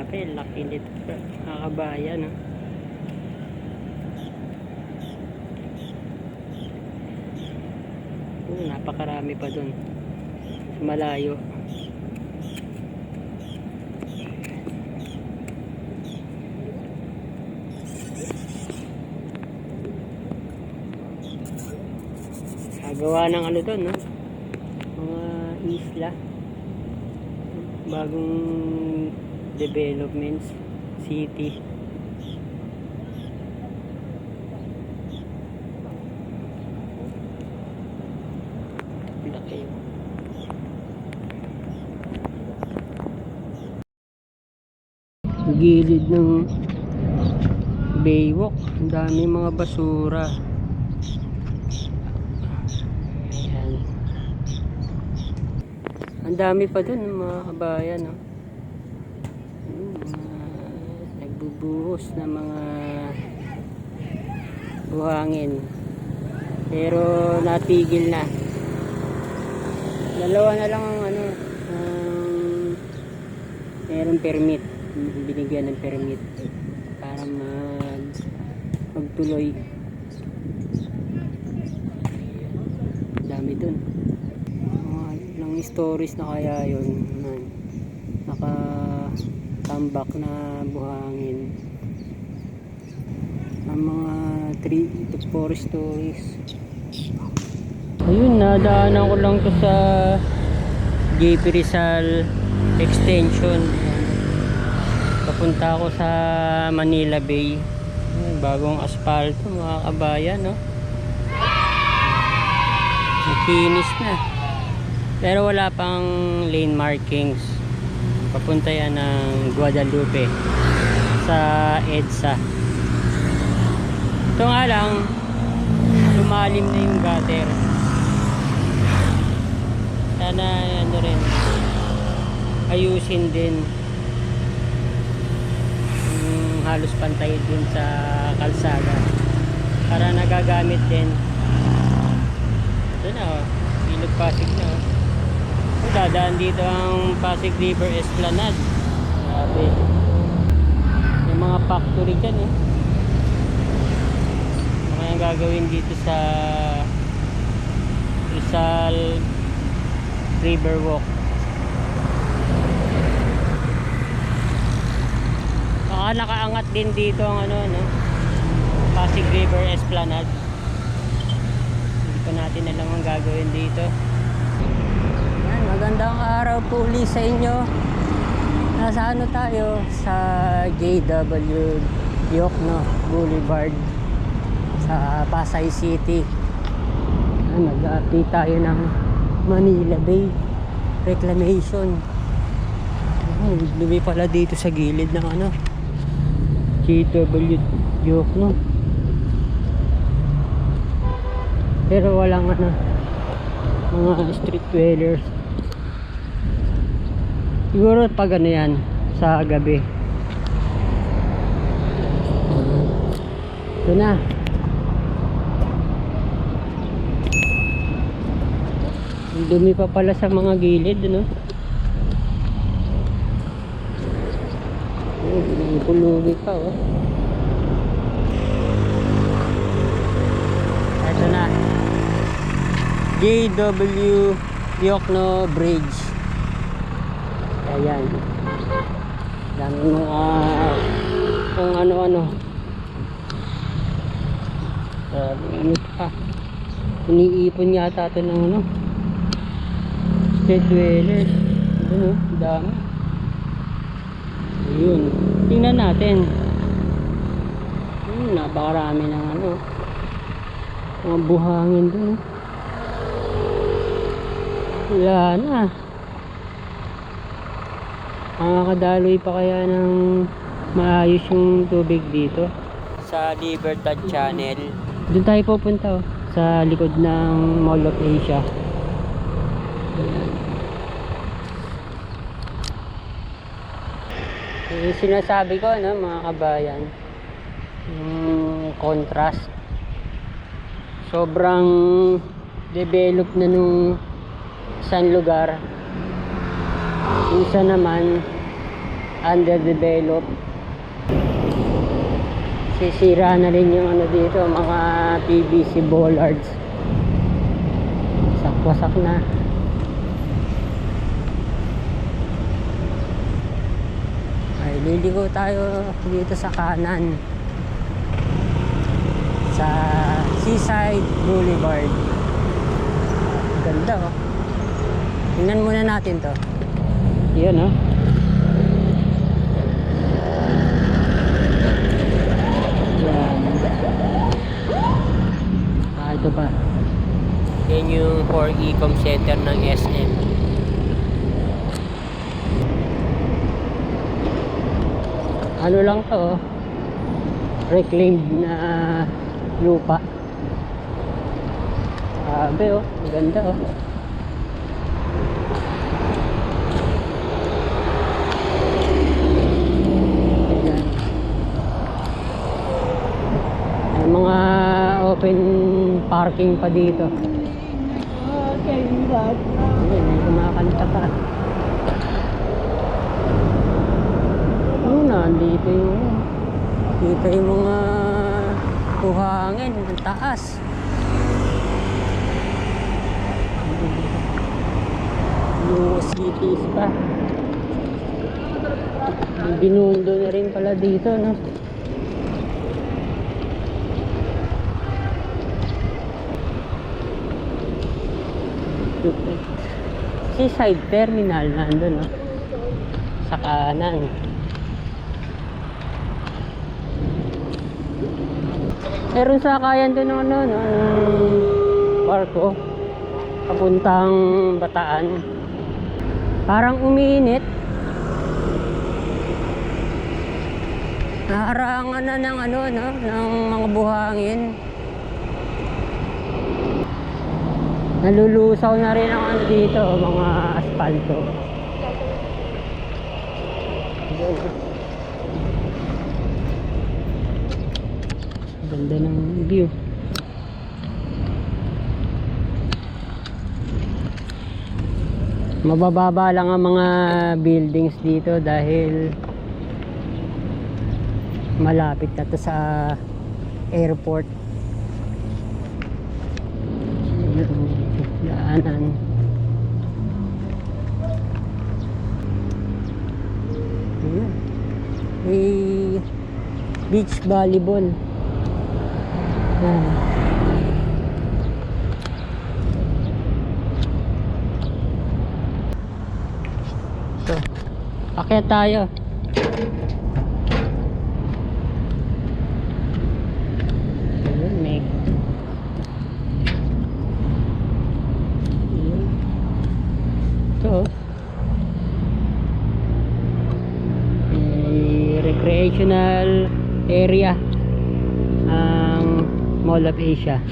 Grabe, laki nito. Kakabayan, no? Oh, napakarami pa dun. Malayo. Gagawa ng ano doon, no? Mga isla. Bagong developments. City. Laki. Gilid ng baywalk. Ang dami mga basura. Ayan. Ang dami pa dun mga kabayan. No? Yung mga nagbubuhos na mga buhangin. Pero natigil na. Dalawa na lang ang ano, ang merong permit. Binigyan ng permit para mag magtuloy. Dami dun. Mga ilang stories na kaya yun. na Naka tambak na buhangin. Ang mga 3 to 4 stories. Ayun, nadaanan ko lang to sa JP Rizal Extension. Papunta ako sa Manila Bay. Bagong asfalto mga kabayan, no? Nakinis na. Pero wala pang lane markings. Papunta yan ng Guadalupe sa EDSA. Ito nga lang, lumalim na yung gutter. Sana ano rin, ayusin din yung halos pantay din sa kalsada para nagagamit din. Ito na oh, Ilog Pasig Dadaan dito ang Pasig River Esplanade. Grabe. May mga factory dyan eh. Ano yung gagawin dito sa Rizal River Walk. Baka nakaangat din dito ang ano, no? Pasig River Esplanade. Hindi pa natin alam ang gagawin dito. Magandang araw po ulit sa inyo. Nasa ano tayo? Sa JW Yokno Boulevard sa Pasay City. Yan, Nag-update tayo ng Manila Bay Reclamation. Lumi pala dito sa gilid ng ano JW Yokno. Pero walang ano mga street dwellers. Siguro pag ano yan sa gabi. Ito na. Dumi pa pala sa mga gilid, no? Oh, pulubi pa, oh. Ito na. JW Yokno Bridge. Ayan. Dami mga kung ano-ano. Sabi, ano pa. Iniipon yata ito ng ano. State dwellers. Ano, dami. Ayun. Tingnan natin. Hmm, napakarami ng ano. Mga buhangin dun. Wala na. Makakadaloy pa kaya ng maayos yung tubig dito. Sa Libertad Channel. Doon tayo pupunta oh, sa likod ng Mall of Asia. Yung sinasabi ko no mga kabayan yung contrast. Sobrang develop na nung isang lugar isa naman underdeveloped. Sisira na rin yung ano dito, mga PVC bollards. Sakwasak na. Ay, liligo tayo dito sa kanan. Sa Seaside Boulevard. Ganda oh. Tingnan muna natin to. Yan oh. Yan. Ah, ito pa. Yan yung 4 Ecom Center ng SM. Ano lang to oh. Reclaimed na lupa. Grabe oh. Ang ganda oh. Ayan. May mga open parking pa dito. Okay, Ayan, may kumakanta pa. Ano, dito yung dito yung mga buhangin, ang taas. Yung cities pa. Binundo na rin pala dito, no? Seaside Terminal nandun, no? Sa kanan. Meron sa kayan doon ano, no, barko. Papuntang Bataan. Parang umiinit. Naharangan na ng ano, no, ng mga buhangin. Nalulusaw na rin ang ano dito, mga asfalto. Ganda ng view. Mabababa lang ang mga buildings dito dahil malapit na to sa airport. Daanan. Ayun. May beach volleyball. Ito. Akyat tayo. Ito. oh. Recreational area ang Mall of Asia.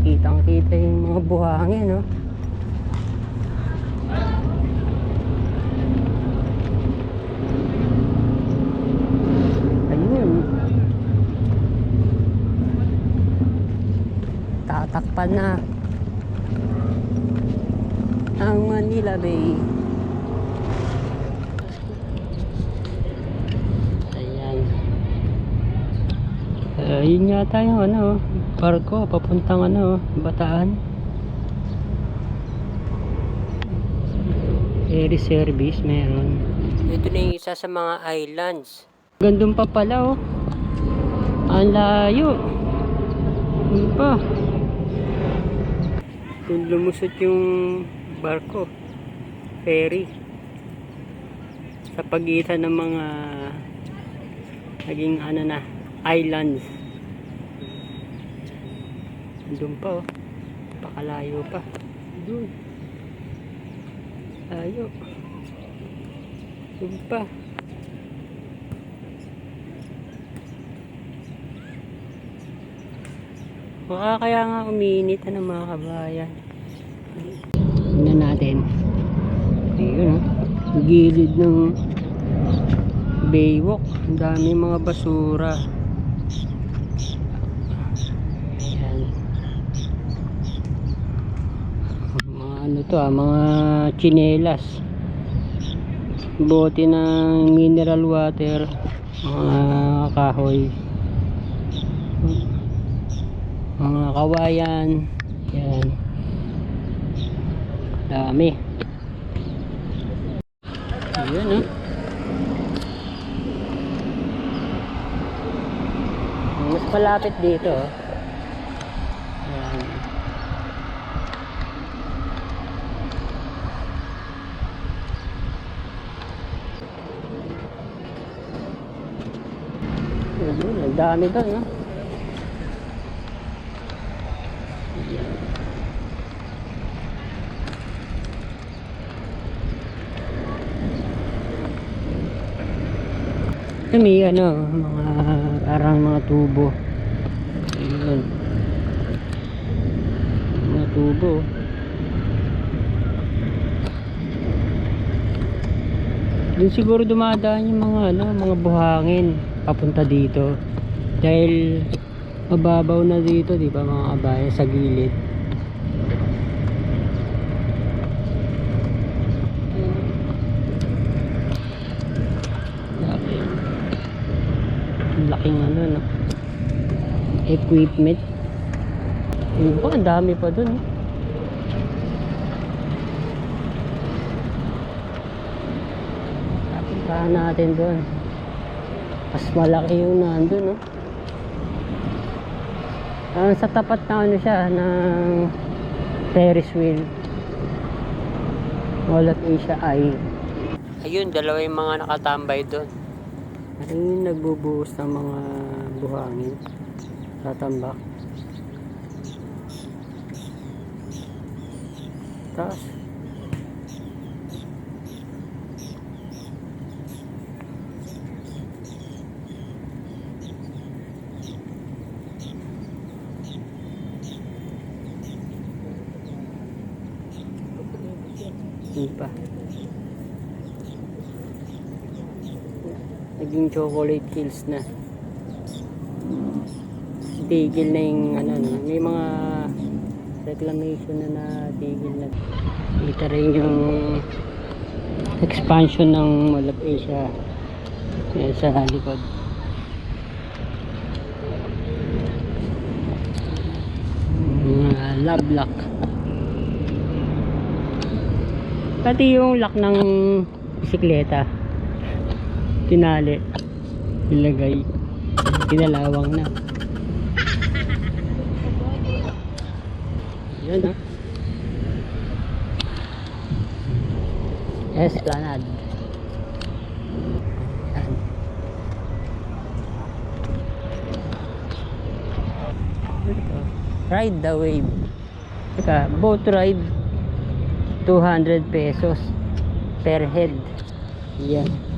Kitang kita yung mga buhangin, no? Ayun. Tatakpan na ang Manila Bay. Ayan. Uh, yun yata yung ano, barko papuntang ano, Bataan. Ferry service meron. Ito na yung isa sa mga islands. Gandun pa pala oh. Ang layo. Ano pa? Kung lumusot yung barko, ferry. Sa pagitan ng mga naging ano na, islands. Doon pa oh. Pakalayo pa. Doon. Layo. Doon pa. Baka kaya nga uminit ano mga kabayan. Tingnan natin. Ayun oh. Gilid ng baywalk. Ang dami mga basura. Ayan. Mga ano to ah, mga chinelas. Bote ng mineral water, mga kahoy. Mga kawayan. Yan. Dami. Ayan ah. Mas malapit dito. oh. Ayan. Ayun, ang dami doon, no? May ano, mga parang mga tubo. Ayun. Mga tubo. Doon siguro dumadaan yung mga ano, mga buhangin papunta dito. Dahil mababaw na dito, di ba mga kabayan sa gilid. Laking ano, no? Equipment. Yun po, ang dami pa dun. eh. Puntahan natin doon. Mas malaki yung nandun, no? Ah, sa tapat na ano siya, ng Ferris wheel. All of Asia ay. Ayun, dalawa yung mga nakatambay doon. Ayun, nagbubuhos ng mga buhangin. Tatambak. Taas. Hindi pa. Naging chocolate hills na. Tigil na yung ano no. May mga reclamation na na tigil na. Kita rin yung expansion ng Mall of Asia. Sa likod. Mga love lock. Pati yung lock ng bisikleta. Tinali. Ilagay. Kinalawang na. Yun ah. Esplanade. Ride the wave. Teka, boat ride 200 pesos per head. Yan.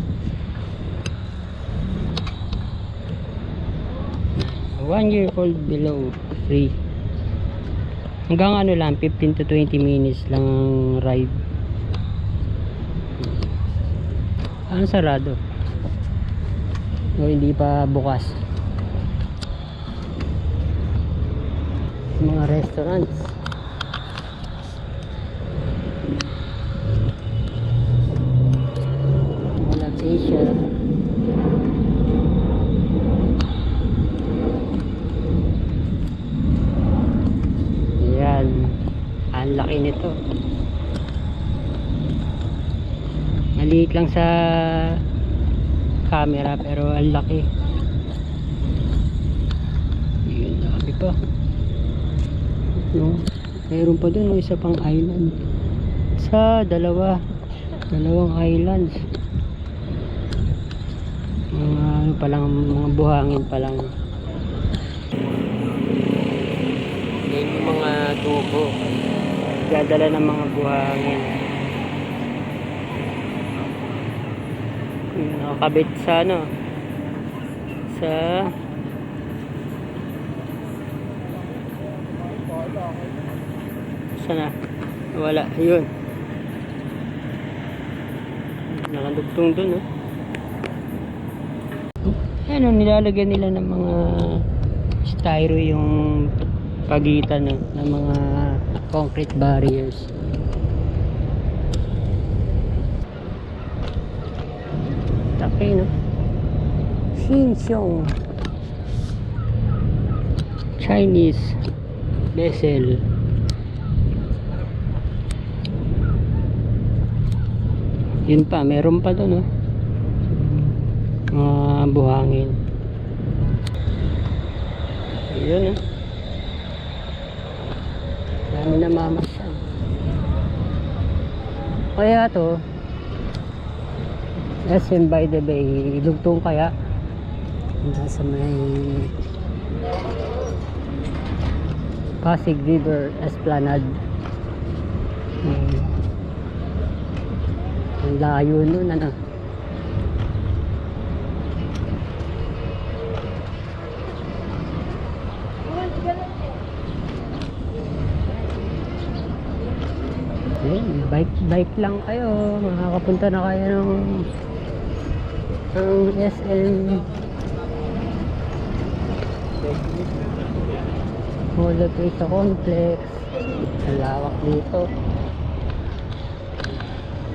One year old below free. Hanggang ano lang 15 to 20 minutes lang ang ride. Ang sarado. O hindi pa bukas. Mga restaurants. Wala Asia. Yan. Ang laki nito. Maliit lang sa camera pero ang laki. Yun, dami pa. No? Mayroon pa dun, no, isa pang island. Sa dalawa. Dalawang islands. Mga ano pa lang, mga buhangin pa lang. Yan yung mga tubo. Dadala ng mga buhangin. Nakakabit sa ano? Sa sana wala. Yun. Nakadugtong dun oh. Ano nilalagyan nila ng mga styro yung pagitan no, ng mga concrete barriers laki no. Shinshong. Chinese vessel. Yun pa, meron pa doon, no? Mga buhangin. Yun, no? Dami na mamasyal. Kaya to, SM by the Bay, lugtong kaya. Nasa may Pasig River Esplanade. Hmm. Ang layo nun, ano. Ayun, bike, bike lang kayo. Makakapunta na kayo ng ng SM Mall of Asia Complex. Ang lawak dito.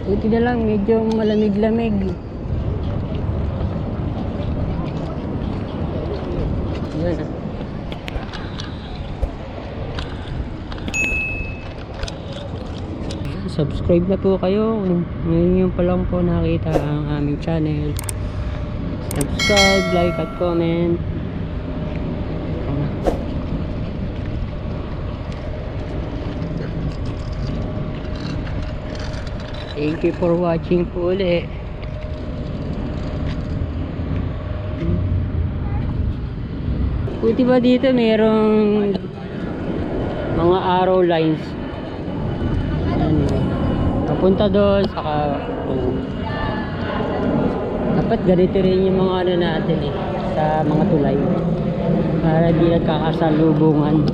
Buti na lang, medyo malamig-lamig. Subscribe na po kayo ngayon yung pa lang po nakita ang aming channel subscribe, like at comment thank you for watching po ulit Buti ba dito merong mga arrow lines Ayan, eh. Papunta doon, saka oh. Dapat ganito rin yung mga ano natin eh, sa mga tulay. Para di nagkakasalubungan.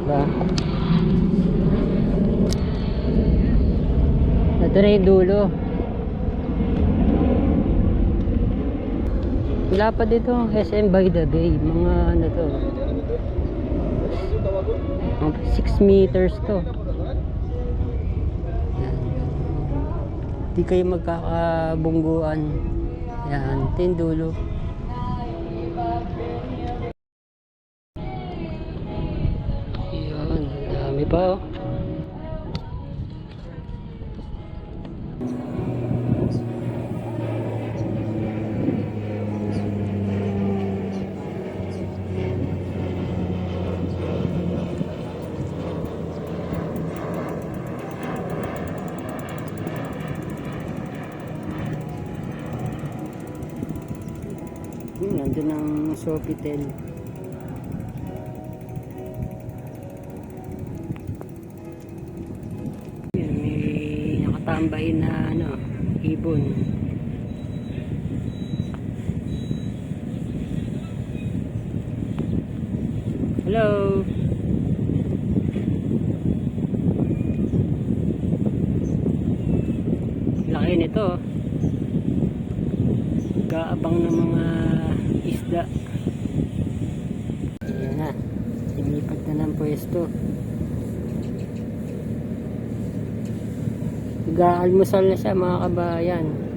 Diba? Ito na dulo. Wala pa dito SM by the Bay. Mga ano to. Mga 6 meters to. Di kayo magkakabungguan. Yan. Ito Ang Sofitel. May nakatambay na ano, ibon. Hello. Laki nito. Gaabang ng mga isda. Ayan na. Inipat na ng pwesto. Nag-aalmusal na siya mga kabayan.